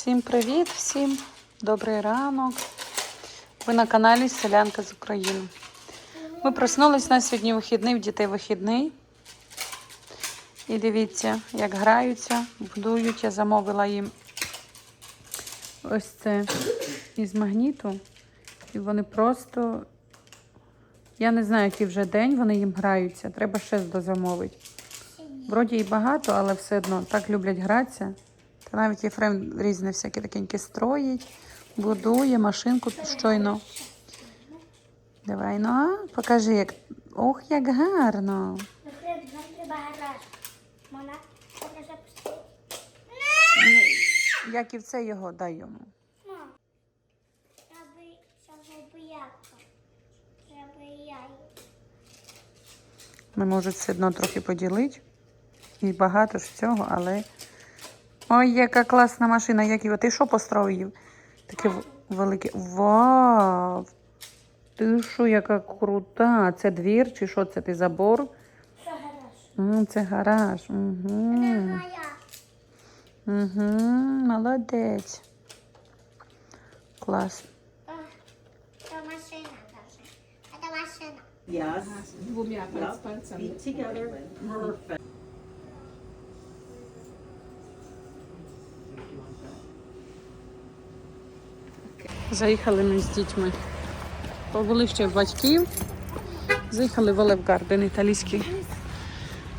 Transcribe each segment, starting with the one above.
Всім привіт, всім добрий ранок. Ви на каналі Селянка з України. Ми проснулись на сьогодні вихідний, в дітей вихідний. І дивіться, як граються, будують. Я замовила їм ось це із магніту. І вони просто, я не знаю, який вже день вони їм граються. Треба ще дозамовити. Вроді і багато, але все одно так люблять гратися. Та навіть Єфрем різні всякі такенькі строїть, будує машинку щойно. Давай, ну, а, покажи, як. Ох, як гарно. Ну, Як і в це його дай йому. Ми можуть все одно трохи поділити. І багато ж цього, але. Ой, яка класна машина, як його. Ти що построїв? Таке велике. Вау! Ти що, яка крута? Це двір чи що це? Ти забор? Що гараж? Це гараж. Угу. Угу. Молодець. Клас. Це машина даже. Це машина. Yes. Двумя пальцами. Feet together. Perfect. Заїхали ми з дітьми. Побули ще батьків. Заїхали в Олев Гарден, італійський.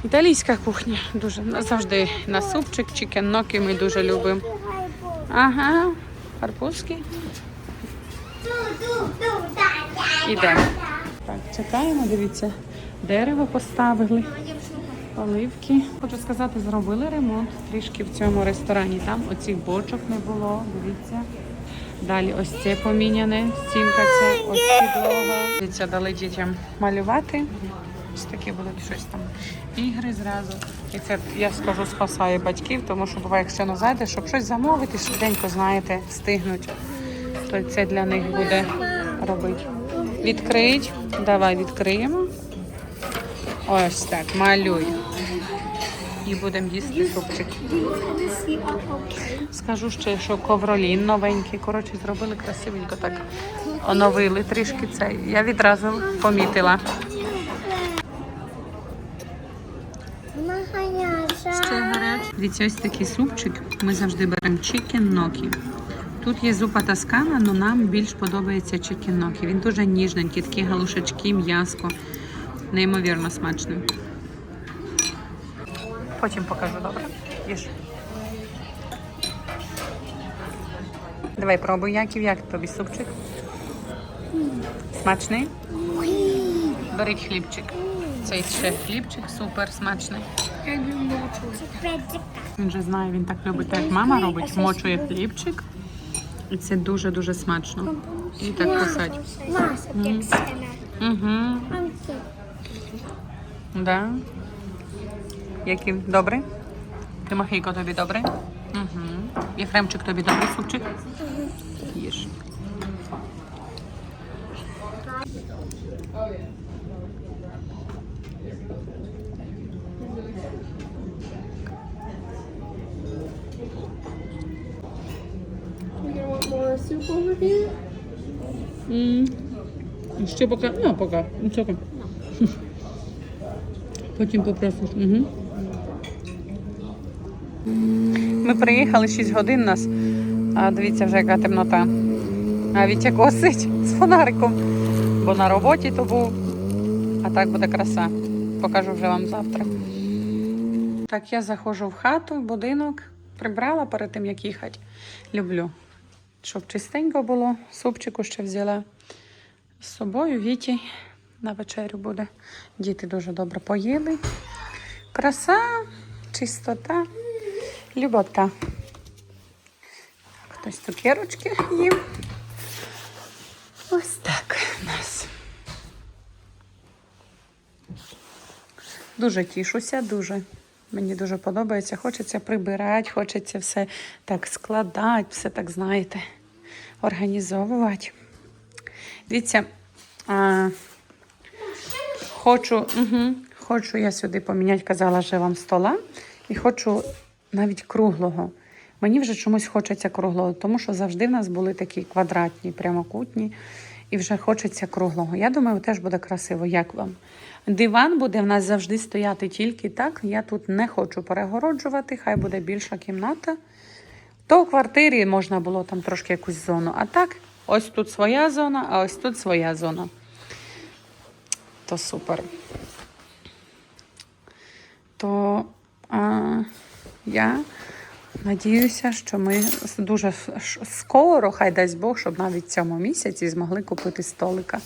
Італійська кухня. Дуже завжди на супчик, чікенноки ми дуже любимо. Ага, гарбузки. Ідемо. Так, чекаємо, дивіться. Дерево поставили, оливки. Хочу сказати, зробили ремонт трішки в цьому ресторані. Там оцих бочок не було. Дивіться. Далі ось це поміняне, стінка це, ось підлога. Дивіться, дали дітям малювати. Ось такі будуть щось там. Ігри зразу. І це, я скажу, спасає батьків, тому що буває, якщо не зайде, щоб щось замовити, швиденько, знаєте, встигнуть. То це для них буде робити. Відкрить. Давай відкриємо. Ось так, малюй. І будемо їсти супчик. Скажу ще, що ковролін новенький. Коротше, зробили красивенько так. Оновили трішки цей. Я відразу помітила. Вона гаряча. Ще гарячий. Дивіться, ось такий супчик. Ми завжди беремо чикен нокі. Тут є зупа таскана, але нам більш подобається чикен нокі. Він дуже ніжненький, такі галушечки, м'яско. Неймовірно смачний. Потім покажу, добре? Їж. Давай пробуй, Яків, як тобі супчик? Смачний? Беріть хлібчик. Цей ще хлібчик супер смачний. Він вже знає, він так любить, так як мама робить, вмочує хлібчик. І це дуже-дуже смачно. І так кусать. Угу. Да. Який добрий? Тимофійко тобі добрий? Угу. Єфремчик тобі добрий супчик? Їж. You want more soup over here? М. Ще поки. Ну, поки. Нічого. Потім попросиш. Угу. Ми приїхали 6 годин нас. А дивіться вже яка темнота. А Вітя косить з фонариком. Бо на роботі то був. А так буде краса. Покажу вже вам завтра. Так, я заходжу в хату, в будинок. Прибрала перед тим, як їхати. Люблю. Щоб чистенько було. Супчику ще взяла з собою. Віті на вечерю буде. Діти дуже добре поїли. Краса, чистота, любота. Хтось цукерочки їм. Ось так у нас. Дуже тішуся, дуже. Мені дуже подобається. Хочеться прибирати, хочеться все так складати, все так, знаєте, організовувати. Дивіться, а, хочу, угу, хочу я сюди поміняти, казала же вам стола, і хочу навіть круглого. Мені вже чомусь хочеться круглого, тому що завжди в нас були такі квадратні, прямокутні, і вже хочеться круглого. Я думаю, теж буде красиво. Як вам? Диван буде в нас завжди стояти тільки так. Я тут не хочу перегороджувати, хай буде більша кімната. То в квартирі можна було там трошки якусь зону. А так, ось тут своя зона, а ось тут своя зона. То супер. То а, я надіюся, що ми дуже скоро, хай дасть Бог, щоб навіть в цьому місяці змогли купити столика.